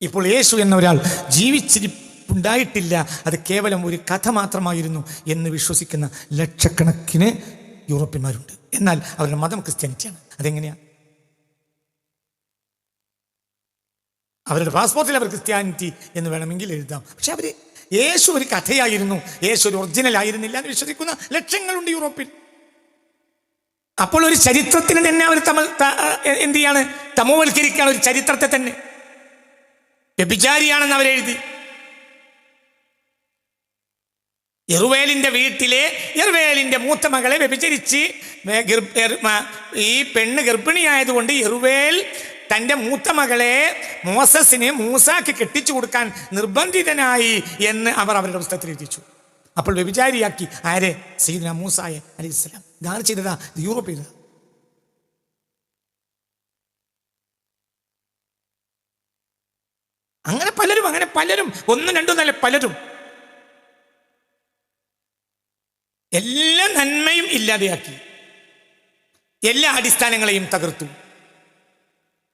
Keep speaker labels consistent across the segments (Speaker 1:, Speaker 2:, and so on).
Speaker 1: ഇപ്പോൾ യേശു എന്ന ഒരാൾ ജീവിച്ചിരിപ്പുണ്ടായിട്ടില്ല. അത് കേവലം ഒരു കഥ മാത്രമായിരുന്നു എന്ന് വിശ്വസിക്കുന്ന ലക്ഷക്കണക്കിന് യൂറോപ്യന്മാരുണ്ട്. എന്നാൽ അവരുടെ മതം ക്രിസ്ത്യാനിറ്റിയാണ്. അതെങ്ങനെയാണ് അവരുടെ പാസ്പോർട്ടിൽ അവർ ക്രിസ്ത്യാനിറ്റി എന്ന് വേണമെങ്കിൽ എഴുതാം. പക്ഷെ അവർ യേശു ഒരു കഥയായിരുന്നു. യേശു ഒരു ഒറിജിനൽ ആയിരുന്നില്ല എന്ന് വിശ്വസിക്കുന്ന ലക്ഷങ്ങളുണ്ട് യൂറോപ്പിൽ അപ്പോൾ ഒരു ചരിത്രത്തിന് തന്നെ അവർ തമ എന്ത് ചെയ്യാണ്? തമോവൽക്കരിക്കുകയാണ് ഒരു ചരിത്രത്തെ തന്നെ. വ്യഭിചാരിയാണെന്ന് അവരെഴുതി. എറുവേലിന്റെ വീട്ടിലെ എറുവേലിന്റെ മൂത്ത മകളെ വ്യഭിചരിച്ച് ഈ പെണ്ണ് ഗർഭിണിയായതുകൊണ്ട് എറുവേൽ തന്റെ മൂത്ത മകളെ മോസസിന് മൂസാക്ക് കെട്ടിച്ചു കൊടുക്കാൻ നിർബന്ധിതനായി എന്ന് അവർ അവരുടെ പുസ്തകത്തിൽ എത്തിച്ചു അപ്പോൾ വ്യഭിചാരിയാക്കി ആരെ? സീദന മൂസായ അലി ഇസ്ലാം ഇതാണ് ചെയ്തതാ യൂറോപ്പ് ചെയ്തതാ. അങ്ങനെ പലരും അങ്ങനെ പലരും ഒന്നും രണ്ടും നല്ല പലരും. എല്ലാ നന്മയും ഇല്ലാതെയാക്കി. എല്ലാ അടിസ്ഥാനങ്ങളെയും തകർത്തു.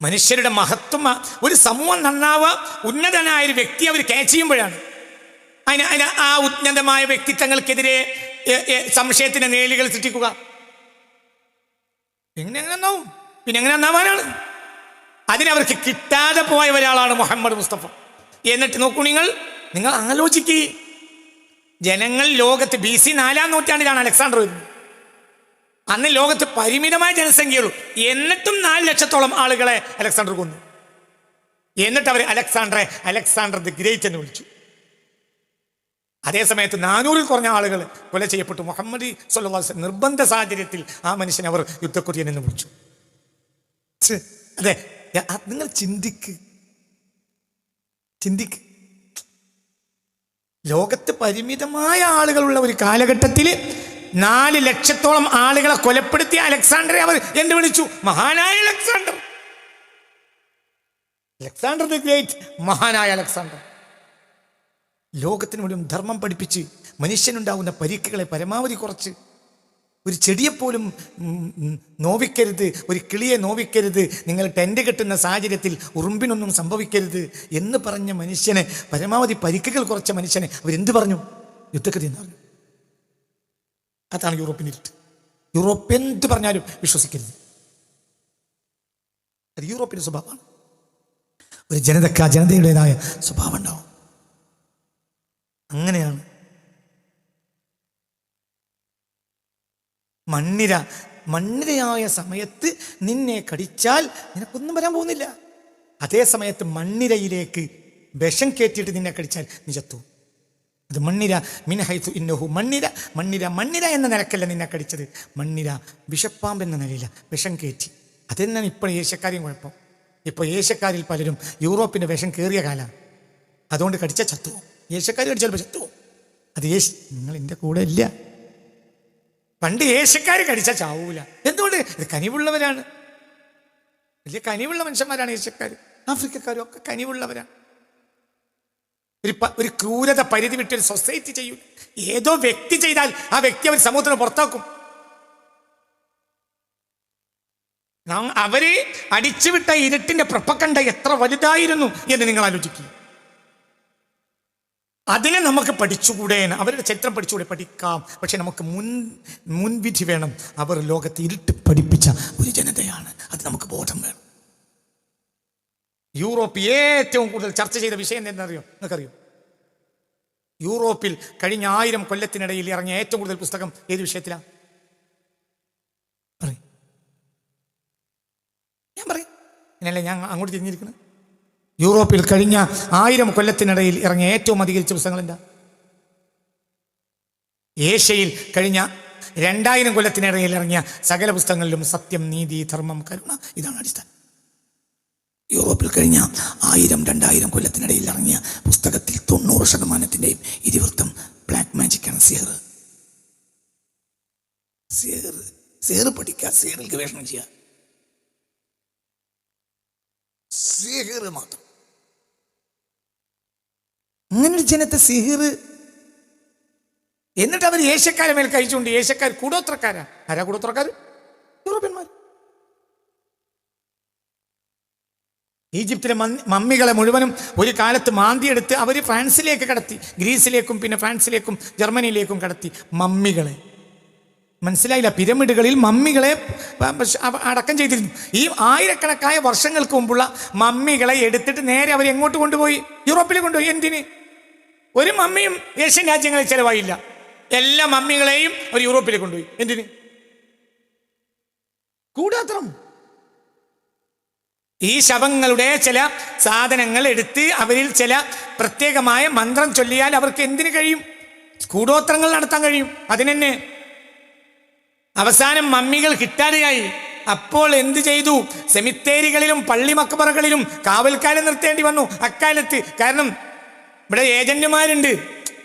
Speaker 1: മനുഷ്യരുടെ മഹത്വം ഒരു സമൂഹം നന്നാവുക ഉന്നതനായ ഒരു വ്യക്തി അവർ ക്യാച്ച് ചെയ്യുമ്പോഴാണ്. അതിന് അതിന് ആ ഉന്നതമായ വ്യക്തിത്വങ്ങൾക്കെതിരെ സംശയത്തിന്റെ നേലികൾ സൃഷ്ടിക്കുക. എങ്ങനെ എങ്ങനെ നന്നാവും? പിന്നെ എങ്ങനെ നന്നാവാനാണ്? അതിനവർക്ക് കിട്ടാതെ പോയ ഒരാളാണ് മുഹമ്മദ് മുസ്തഫ. എന്നിട്ട് നോക്കൂ നിങ്ങൾ നിങ്ങൾ ആലോചിക്കുക ജനങ്ങൾ ലോകത്ത് ബി സി നാലാം നൂറ്റാണ്ടിലാണ് അലക്സാണ്ടർ വരുന്നത്. അന്ന് ലോകത്ത് പരിമിതമായ ജനസംഖ്യയുള്ളൂ. എന്നിട്ടും നാല് ലക്ഷത്തോളം ആളുകളെ അലക്സാണ്ടർ കൊന്നു. എന്നിട്ട് അവർ അലക്സാണ്ടറെ അലക്സാണ്ടർ ദി ഗ്രേറ്റ് എന്ന് വിളിച്ചു. അതേസമയത്ത് നാനൂറിൽ കുറഞ്ഞ ആളുകൾ കൊല ചെയ്യപ്പെട്ടു. മുഹമ്മദ് സല്ലാസ് നിർബന്ധ സാഹചര്യത്തിൽ ആ മനുഷ്യനെ അവർ യുദ്ധക്കുര്യൻ എന്ന് വിളിച്ചു. അതെ നിങ്ങൾ ചിന്തിക്ക്. ചിന്തിക്ക്. ലോകത്ത് പരിമിതമായ ആളുകളുള്ള ഒരു കാലഘട്ടത്തിൽ നാല് ലക്ഷത്തോളം ആളുകളെ കൊലപ്പെടുത്തിയ അലക്സാണ്ടറെ അവർ എന്ത് വിളിച്ചു. മഹാനായ അലക്സാണ്ടർ. അലക്സാണ്ടർ ദി ഗ്രേറ്റ് മഹാനായ അലക്സാണ്ടർ. ലോകത്തിന് മുഴുവൻ ധർമ്മം പഠിപ്പിച്ച് മനുഷ്യനുണ്ടാകുന്ന പരിക്കുകളെ പരമാവധി കുറച്ച്. ഒരു ചെടിയെപ്പോലും നോവിക്കരുത് ഒരു കിളിയെ നോവിക്കരുത് നിങ്ങൾ ടെന്റ് കെട്ടുന്ന സാഹചര്യത്തിൽ ഉറുമ്പിനൊന്നും സംഭവിക്കരുത് എന്ന് പറഞ്ഞ മനുഷ്യനെ പരമാവധി പരിക്കുകൾ കുറച്ച മനുഷ്യനെ അവരെന്ത് പറഞ്ഞു? യുദ്ധക്കഥ എന്ന് പറഞ്ഞു. അതാണ് യൂറോപ്പിന്റെ ഇരുട്ട്. യൂറോപ്പ് എന്ത് പറഞ്ഞാലും വിശ്വസിക്കരുത്. അത് യൂറോപ്പിന്റെ സ്വഭാവമാണ്. ഒരു ജനതക്ക ജനതയുടേതായ സ്വഭാവം ഉണ്ടാവും. അങ്ങനെയാണ് മണ്ണിര മണ്ണിരയായ സമയത്ത് നിന്നെ കടിച്ചാൽ നിനക്കൊന്നും വരാൻ പോകുന്നില്ല. അതേ സമയത്ത് മണ്ണിരയിലേക്ക് വിഷം കയറ്റിയിട്ട് നിന്നെ കടിച്ചാൽ നീ ചത്തു. അത് മണ്ണിര മിനഹൈത്തു ഇന്നഹു മണ്ണിര മണ്ണിര മണ്ണിര എന്ന നിലക്കല്ല നിന്നെ കടിച്ചത്. മണ്ണിര വിഷപ്പാമ്പ് എന്ന നിലയില്ല വിഷം കയറ്റി. അതെന്നാണ് ഇപ്പോൾ ഏഷ്യക്കാരെയും കുഴപ്പം. ഇപ്പോൾ ഏഷ്യക്കാരിൽ പലരും യൂറോപ്പിന്റെ വിഷം കയറിയ കാലമാണ് അതുകൊണ്ട് കടിച്ച ചത്തുവോ ഏഷ്യക്കാർ കടിച്ചാൽ ചത്തുവോ അത് യേശ് നിങ്ങൾ എന്റെ കൂടെ ഇല്ല. പണ്ട് ഏഷ്യക്കാർ കടിച്ചാൽ ചാവൂല. എന്തുകൊണ്ട്? ഇത് കനിവുള്ളവരാണ്. വലിയ കനിവുള്ള മനുഷ്യന്മാരാണ് ഏഷ്യക്കാർ ആഫ്രിക്കക്കാരും ഒക്കെ കനിവുള്ളവരാണ്. ഒരു ഒരു ക്രൂരത പരിധി വിട്ട് ഒരു സൊസൈറ്റി ചെയ്യൂ. ഏതോ വ്യക്തി ചെയ്താൽ ആ വ്യക്തി അവർ സമൂഹത്തിന് പുറത്താക്കും. അവർ അടിച്ചുവിട്ട ഇരുട്ടിന്റെ പ്രപ്പക്കണ്ട എത്ര വലുതായിരുന്നു എന്ന് നിങ്ങൾ ആലോചിക്കുക. അതിനെ നമുക്ക് പഠിച്ചുകൂടെ അവരുടെ ചരിത്രം പഠിച്ചുകൂടെ പഠിക്കാം. പക്ഷെ നമുക്ക് മുൻ മുൻവിധി വേണം. അവർ ലോകത്തെ ഇരുട്ട് പഠിപ്പിച്ച ഒരു ജനതയാണ്. അത് നമുക്ക് ബോധം വേണം. യൂറോപ്പ് ഏറ്റവും കൂടുതൽ ചർച്ച ചെയ്ത വിഷയം എന്നറിയോ നിങ്ങൾക്കറിയോ? യൂറോപ്പിൽ കഴിഞ്ഞ ആയിരം കൊല്ലത്തിനിടയിൽ ഇറങ്ങിയ ഏറ്റവും കൂടുതൽ പുസ്തകം ഏത് വിഷയത്തിലാണ് പറയും. ഞാൻ പറയും. ഞാൻ അങ്ങോട്ട് തിരിഞ്ഞിരിക്കുന്നത് യൂറോപ്പിൽ കഴിഞ്ഞ ആയിരം കൊല്ലത്തിനിടയിൽ ഇറങ്ങിയ ഏറ്റവും അധികരിച്ച പുസ്തകങ്ങൾ എന്താ? ഏഷ്യയിൽ കഴിഞ്ഞ രണ്ടായിരം കൊല്ലത്തിനിടയിൽ ഇറങ്ങിയ സകല പുസ്തകങ്ങളിലും സത്യം നീതി ധർമ്മം കരുണ ഇതാണ് അടിസ്ഥാനം. യൂറോപ്പിൽ കഴിഞ്ഞ ആയിരം രണ്ടായിരം കൊല്ലത്തിനിടയിൽ ഇറങ്ങിയ പുസ്തകത്തിൽ തൊണ്ണൂറ് ശതമാനത്തിന്റെയും ഇതിവൃത്തം ബ്ലാക്ക് മാജിക്കാണ് സിയർ സിയർ സിയർ പഠിക്കുക സിയറിൽ ഗവേഷണം ചെയ്യുക. സിഹിർ മാത്രം. അങ്ങനെ ഒരു ജനത്തെ സിഹിർ. എന്നിട്ട് അവർ ഏഷ്യക്കാരെ മേൽ കഴിച്ചുകൊണ്ട് ഏഷ്യക്കാർ കൂടോത്രക്കാരാ? ആരാ കൂടോത്രക്കാർ യൂറോപ്യന്മാർ ഈജിപ്തിലെ മമ്മികളെ മുഴുവനും ഒരു കാലത്ത് മാന്തിയെടുത്ത് അവർ ഫ്രാൻസിലേക്ക് കടത്തി ഗ്രീസിലേക്കും പിന്നെ ഫ്രാൻസിലേക്കും ജർമ്മനിയിലേക്കും കടത്തി. മമ്മികളെ. മനസ്സിലായില്ല പിരമിഡുകളിൽ മമ്മികളെ അടക്കം ചെയ്തിരുന്നു. ഈ ആയിരക്കണക്കായ വർഷങ്ങൾക്ക് മുമ്പുള്ള മമ്മികളെ എടുത്തിട്ട് നേരെ അവർ എങ്ങോട്ട് കൊണ്ടുപോയി? യൂറോപ്പിൽ കൊണ്ടുപോയി എന്തിന്? ഒരു മമ്മിയും ഏഷ്യൻ രാജ്യങ്ങളിൽ ചെലവായില്ല. എല്ലാ മമ്മികളെയും അവർ യൂറോപ്പിലേക്ക് കൊണ്ടുപോയി. എന്തിന്? കൂടാത്രം. ഈ ശവങ്ങളുടെ ചില സാധനങ്ങൾ എടുത്ത് അവരിൽ ചില പ്രത്യേകമായ മന്ത്രം ചൊല്ലിയാൽ അവർക്ക് എന്തിനു കഴിയും? കൂടോത്രങ്ങൾ നടത്താൻ കഴിയും. അതിനെന്നെ. അവസാനം മമ്മികൾ കിട്ടാതെയായി അപ്പോൾ എന്ത് ചെയ്തു? സെമിത്തേരികളിലും പള്ളി മക്കബറകളിലും കാവൽക്കാരെ നിർത്തേണ്ടി വന്നു. അക്കാലത്ത് കാരണം ഇവിടെ ഏജന്റുമാരുണ്ട്.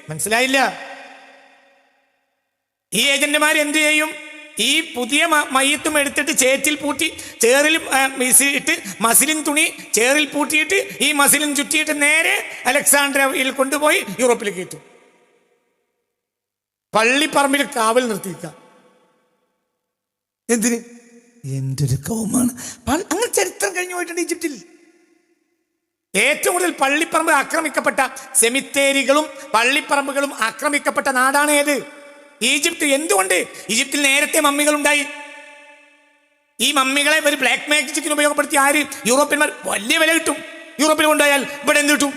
Speaker 1: മനസ്സിലായില്ല? ഈ ഏജന്റുമാർ എന്ത് ചെയ്യും? ഈ പുതിയ മയ്യത്തും എടുത്തിട്ട് ചേറ്റിൽ പൂട്ടി ചേറിൽ ഇട്ട് മസിലിൻ തുണി ചേറിൽ പൂട്ടിയിട്ട് ഈ മസിലിൻ ചുറ്റിയിട്ട് നേരെ അലക്സാണ്ട്രയിൽ കൊണ്ടുപോയി യൂറോപ്പിലേക്ക് കയറ്റും പള്ളിപ്പറമ്പിൽ കാവൽ നിർത്തിയിരിക്കുക എന്തിന്? എന്തൊരു കൗമാണ്. അങ്ങനെ ചരിത്രം കഴിഞ്ഞു പോയിട്ടുണ്ട് ഈജിപ്തിൽ. ഏറ്റവും കൂടുതൽ പള്ളിപ്പറമ്പ് ആക്രമിക്കപ്പെട്ട സെമിത്തേരികളും പള്ളിപ്പറമ്പുകളും ആക്രമിക്കപ്പെട്ട നാടാണ് ഏത്? ഈജിപ്ത്. എന്തുകൊണ്ട്? ഈജിപ്തിൽ നേരത്തെ മമ്മികൾ ഉണ്ടായി ഈ മമ്മികളെ ഒരു ബ്ലാക്ക് മാജിക്കിന് ഉപയോഗപ്പെടുത്തി ആര്? യൂറോപ്യന്മാർ വലിയ വില കിട്ടും. യൂറോപ്പിൽ കൊണ്ടുപോയാൽ ഇവിടെ എന്ത് കിട്ടും?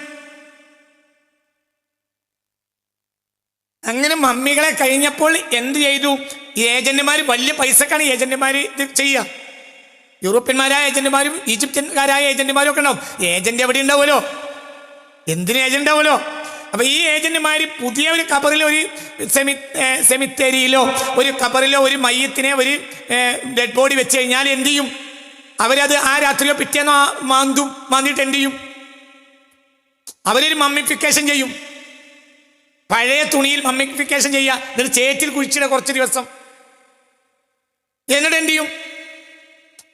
Speaker 1: അങ്ങനെ മമ്മികളെ കഴിഞ്ഞപ്പോൾ എന്ത് ചെയ്തു? ഏജന്റുമാർ വലിയ പൈസക്കാണ് ഏജന്റുമാർ ഇത് ചെയ്യുക. യൂറോപ്യന്മാരായ ഏജന്റുമാരും ഈജിപ്ഷ്യൻകാരായ ഏജന്റുമാരും ഒക്കെ ഉണ്ടാവും. ഏജന്റ് എവിടെ ഉണ്ടാവുമല്ലോ? എന്തിന് ഏജന്റ് ഉണ്ടാവുമല്ലോ? അപ്പൊ ഈ ഏജന്റുമാർ പുതിയ ഒരു കബറിൽ ഒരു സെമി സെമിത്തേരിയിലോ ഒരു കബറിലോ ഒരു മയ്യത്തിനെ ഒരു ഡെഡ് ബോഡി വെച്ച് കഴിഞ്ഞാൽ എന്ത് ചെയ്യും? അവരത് ആ രാത്രിയോ പിറ്റേന്നോ മാന്തും മാന്തിയിട്ട് എന്ത് ചെയ്യും? അവരൊരു മമ്മിഫിക്കേഷൻ ചെയ്യും. പഴയ തുണിയിൽ മമ്മിഫിക്കേഷൻ ചെയ്യുക. എന്നിട്ട് ചേറ്റിൽ കുഴിച്ചിട കുറച്ച് ദിവസം. എന്നിട്ട് എന്ത് ചെയ്യും?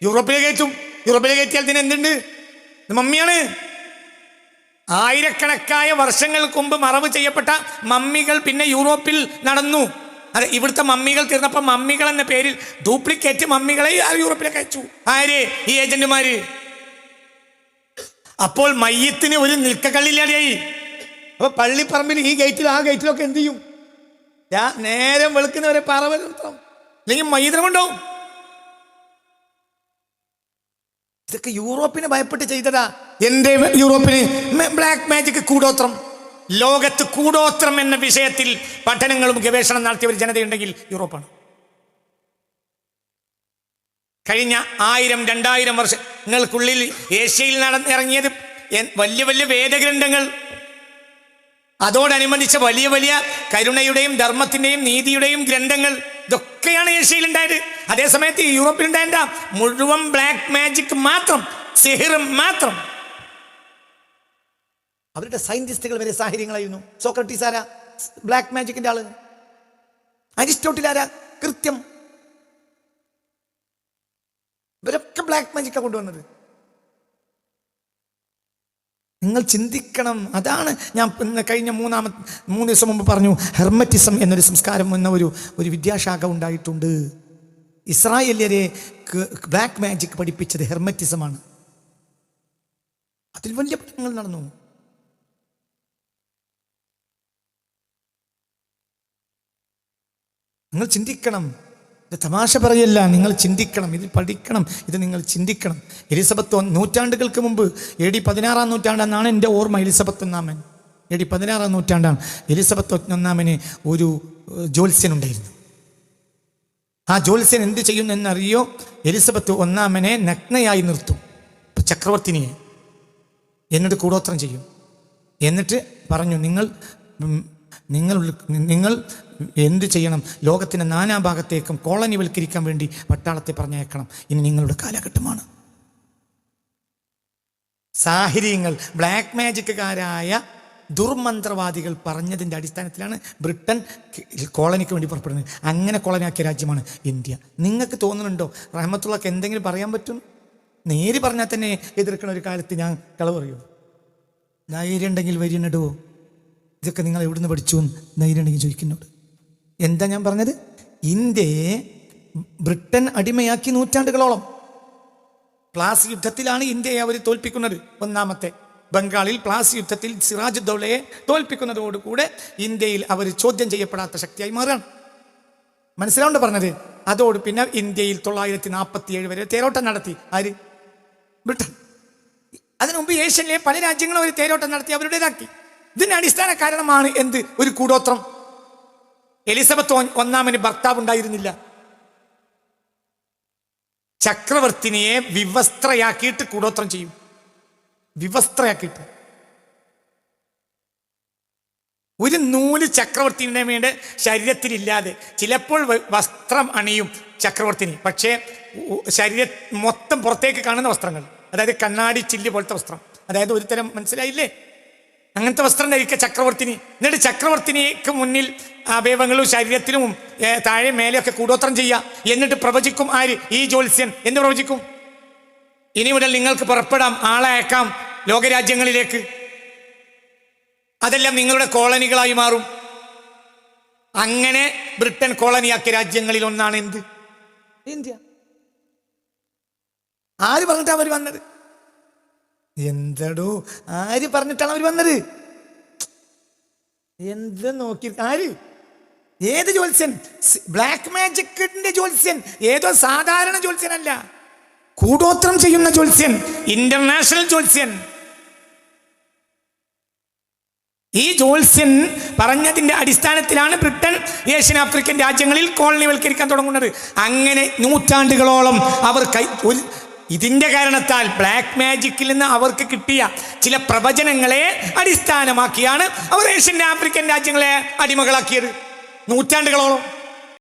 Speaker 1: യൂറോപ്പിലെ കയറ്റും. യൂറോപ്പിലെ കയറ്റിയാൽ ഇതിന് എന്തുണ്ട്? മമ്മിയാണ്. ആയിരക്കണക്കായ വർഷങ്ങൾക്ക് മുമ്പ് മറവ് ചെയ്യപ്പെട്ട മമ്മികൾ പിന്നെ യൂറോപ്പിൽ നടന്നു. അതെ ഇവിടുത്തെ മമ്മികൾ തീർന്നപ്പോൾ മമ്മികൾ എന്ന പേരിൽ ഡ്യൂപ്ലിക്കേറ്റ് മമ്മികളെ യൂറോപ്പിലേക്ക് അയച്ചു. ആര്? ഈ ഏജന്റുമാര്. അപ്പോൾ മയ്യത്തിന് ഒരു നിൽക്കക്കള്ളില്ലാതെയായി അപ്പൊ പള്ളിപ്പറമ്പിൽ ഈ ഗേറ്റിൽ ആ ഗേറ്റിലൊക്കെ എന്ത് ചെയ്യും? നേരം വെളുക്കുന്നവരെ പറവ് നിർത്തണം. അല്ലെങ്കിൽ മയ്യത്തിനെ കൊണ്ടുപോകും. ഇതൊക്കെ യൂറോപ്പിന് ഭയപ്പെട്ട് ചെയ്തതാ. എന്റെ യൂറോപ്പിന്? ബ്ലാക്ക് മാജിക് കൂടോത്രം. ലോകത്ത് കൂടോത്രം എന്ന വിഷയത്തിൽ പഠനങ്ങളും ഗവേഷണം നടത്തിയ ഒരു ജനതയുണ്ടെങ്കിൽ യൂറോപ്പാണ്. കഴിഞ്ഞ ആയിരം രണ്ടായിരം വർഷങ്ങൾക്കുള്ളിൽ ഏഷ്യയിൽ നടന്നിറങ്ങിയത് വലിയ വലിയ വേദഗ്രന്ഥങ്ങൾ അതോടനുബന്ധിച്ച വലിയ വലിയ കരുണയുടെയും ധർമ്മത്തിന്റെയും നീതിയുടെയും ഗ്രന്ഥങ്ങൾ ഇതൊക്കെയാണ് ഏഷ്യയിൽ ഉണ്ടായത് അതേസമയത്ത് യൂറോപ്പിൽ ഉണ്ടായ മുഴുവൻ ബ്ലാക്ക് മാജിക് മാത്രം സിഹിറും മാത്രം. അവരുടെ സയന്റിസ്റ്റുകൾ വരെ സാഹചര്യങ്ങളായിരുന്നു. സോക്രട്ടീസ് ആരാ? ബ്ലാക്ക് മാജിക്കിന്റെ ആൾ. അരിസ്റ്റോട്ടിൽ ആരാ? കൃത്യം. ഇവരൊക്കെ ബ്ലാക്ക് മാജിക്കാണ് കൊണ്ടുവന്നത്. നിങ്ങൾ ചിന്തിക്കണം. അതാണ് ഞാൻ കഴിഞ്ഞ മൂന്നാമത്തെ മൂന്ന് ദിവസം മുമ്പ് പറഞ്ഞു ഹെർമറ്റിസം എന്നൊരു സംസ്കാരം എന്ന ഒരു ഒരു വിദ്യാശാഖ ഉണ്ടായിട്ടുണ്ട്. ഇസ്രായേലിയരെ ബ്ലാക്ക് മാജിക് പഠിപ്പിച്ചത് ഹെർമറ്റിസമാണ് അതിൽ വലിയ പഠനങ്ങൾ നടന്നു. നിങ്ങൾ ചിന്തിക്കണം. ഇത് തമാശ പറയല്ല. നിങ്ങൾ ചിന്തിക്കണം. ഇത് പഠിക്കണം. ഇത് നിങ്ങൾ ചിന്തിക്കണം. എലിസബത്ത് നൂറ്റാണ്ടുകൾക്ക് മുമ്പ് എ ഡി പതിനാറാം നൂറ്റാണ്ടെന്നാണ് എന്റെ ഓർമ്മ. എലിസബത്ത് ഒന്നാമൻ. എ ഡി പതിനാറാം നൂറ്റാണ്ടാണ്. എലിസബത്ത് ഒന്നാമന് ഒരു ജ്യോത്സ്യനുണ്ടായിരുന്നു. ആ ജ്യോത്സ്യൻ എന്ത് ചെയ്യുന്നു എന്നറിയോ എലിസബത്ത് ഒന്നാമനെ നഗ്നയായി നിർത്തും. ചക്രവർത്തിനിയെ. എന്നിട്ട് കൂടോത്രം ചെയ്യും. എന്നിട്ട് പറഞ്ഞു നിങ്ങൾ നിങ്ങൾ നിങ്ങൾ എന്ത് ചെയ്യണം? ലോകത്തിന്റെ നാനാഭാഗത്തേക്കും കോളനിവൽക്കരിക്കാൻ വേണ്ടി പട്ടാളത്തെ പറഞ്ഞയക്കണം. ഇനി നിങ്ങളുടെ കാലഘട്ടമാണ്. സാഹചര്യങ്ങൾ ബ്ലാക്ക് മാജിക്കുകാരായ ദുർമന്ത്രവാദികൾ പറഞ്ഞതിന്റെ അടിസ്ഥാനത്തിലാണ് ബ്രിട്ടൻ കോളനിക്ക് വേണ്ടി പുറപ്പെടുന്നത്. അങ്ങനെ കോളനിയാക്കിയ രാജ്യമാണ് ഇന്ത്യ. നിങ്ങൾക്ക് തോന്നുന്നുണ്ടോ? റഹമത്തുള്ളക്ക് എന്തെങ്കിലും പറയാൻ പറ്റും? നേര് പറഞ്ഞാൽ തന്നെ എതിർക്കുന്ന ഒരു കാലത്ത് ഞാൻ കളവ് പറയൂ. ധൈര്യം ഉണ്ടെങ്കിൽ വരിയിടുവോ ഇതൊക്കെ നിങ്ങൾ എവിടുന്ന് പഠിച്ചു എന്ന് ധൈര്യം ചോദിക്കുന്നുണ്ട്. എന്താ ഞാൻ പറഞ്ഞത്? ഇന്ത്യയെ ബ്രിട്ടൻ അടിമയാക്കി നൂറ്റാണ്ടുകളോളം പ്ലാസി യുദ്ധത്തിലാണ് ഇന്ത്യയെ അവർ തോൽപ്പിക്കുന്നത്. ഒന്നാമത്തെ ബംഗാളിൽ പ്ലാസി യുദ്ധത്തിൽ സിറാജ് ദൗളയെ തോൽപ്പിക്കുന്നതോടുകൂടെ ഇന്ത്യയിൽ അവർ ചോദ്യം ചെയ്യപ്പെടാത്ത ശക്തിയായി മാറുകയാണ്. മനസ്സിലാവുണ്ട് പറഞ്ഞത്? അതോട് പിന്നെ ഇന്ത്യയിൽ തൊള്ളായിരത്തി നാൽപ്പത്തി ഏഴ് വരെ തേരോട്ടം നടത്തി. ആര്? ബ്രിട്ടൻ. അതിനുമുമ്പ് ഏഷ്യയിലെ പല രാജ്യങ്ങളും അവർ തേരോട്ടം നടത്തി അവരുടേതാക്കി. ഇതിന് അടിസ്ഥാന കാരണമാണ് എന്ത്? ഒരു കൂടോത്രം. എലിസബത്ത് ഒന്നാമന് ഭർത്താവ് ഉണ്ടായിരുന്നില്ല. ചക്രവർത്തിനിയെ വിവസ്ത്രയാക്കിയിട്ട് കൂടോത്രം ചെയ്യും. വിവസ്ത്രയാക്കിയിട്ട്. ഒരു നൂൽ ചക്രവർത്തിനെ വേണ്ട ശരീരത്തിലില്ലാതെ. ചിലപ്പോൾ വസ്ത്രം അണിയും ചക്രവർത്തിനി. പക്ഷേ ശരീര മൊത്തം പുറത്തേക്ക് കാണുന്ന വസ്ത്രങ്ങൾ. അതായത് കണ്ണാടി ചില്ല് പോലത്തെ വസ്ത്രം. അതായത് ഒരു തരം മനസ്സിലായില്ലേ? അങ്ങനത്തെ വസ്ത്രം ധരിക്കുക ചക്രവർത്തിനി. എന്നിട്ട് ചക്രവർത്തിനിക്ക് മുന്നിൽ അവയവങ്ങളും ശരീരത്തിലും താഴെ മേലെയൊക്കെ കൂടോത്രം ചെയ്യുക. എന്നിട്ട് പ്രവചിക്കും ആര്? ഈ ജ്യോത്സ്യൻ. എന്ത് പ്രവചിക്കും? ഇനി മുതൽ നിങ്ങൾക്ക് പുറപ്പെടാം ആളെ അയക്കാം ലോകരാജ്യങ്ങളിലേക്ക്. അതെല്ലാം നിങ്ങളുടെ കോളനികളായി മാറും. അങ്ങനെ ബ്രിട്ടൻ കോളനിയാക്കിയ രാജ്യങ്ങളിൽ ഒന്നാണ് എന്ത്? ഇന്ത്യ. ആര് പറഞ്ഞിട്ടാ അവർ വന്നത്? എന്തടോ? ആര് പറഞ്ഞിട്ടാണ് അവർ വന്നത്? എന്ത് നോക്കി ആര്? ഏത് ജോത്സ്യൻ ബ്ലാക്ക് മാജിക്കിന്റെ ജോത്സ്യൻ ഏതോ സാധാരണ ജോത്സ്യനല്ല കൂടോത്രം ചെയ്യുന്ന ജോത്സ്യൻ ഇന്റർനാഷണൽ ജോത്സ്യൻ ഈ ജോത്സ്യൻ പറഞ്ഞതിന്റെ അടിസ്ഥാനത്തിലാണ് ബ്രിട്ടൻ ഏഷ്യൻ ആഫ്രിക്കൻ രാജ്യങ്ങളിൽ കോളനിവൽക്കരിക്കാൻ തുടങ്ങുന്നത്. അങ്ങനെ നൂറ്റാണ്ടുകളോളം അവർ കൈ ഒരു ഇതിന്റെ കാരണത്താൽ ബ്ലാക്ക് മാജിക്കിൽ നിന്ന് അവർക്ക് കിട്ടിയ ചില പ്രവചനങ്ങളെ അടിസ്ഥാനമാക്കിയാണ് അവർ ഏഷ്യൻ ആഫ്രിക്കൻ രാജ്യങ്ങളെ അടിമകളാക്കിയത്. നൂറ്റാണ്ടുകളോളം.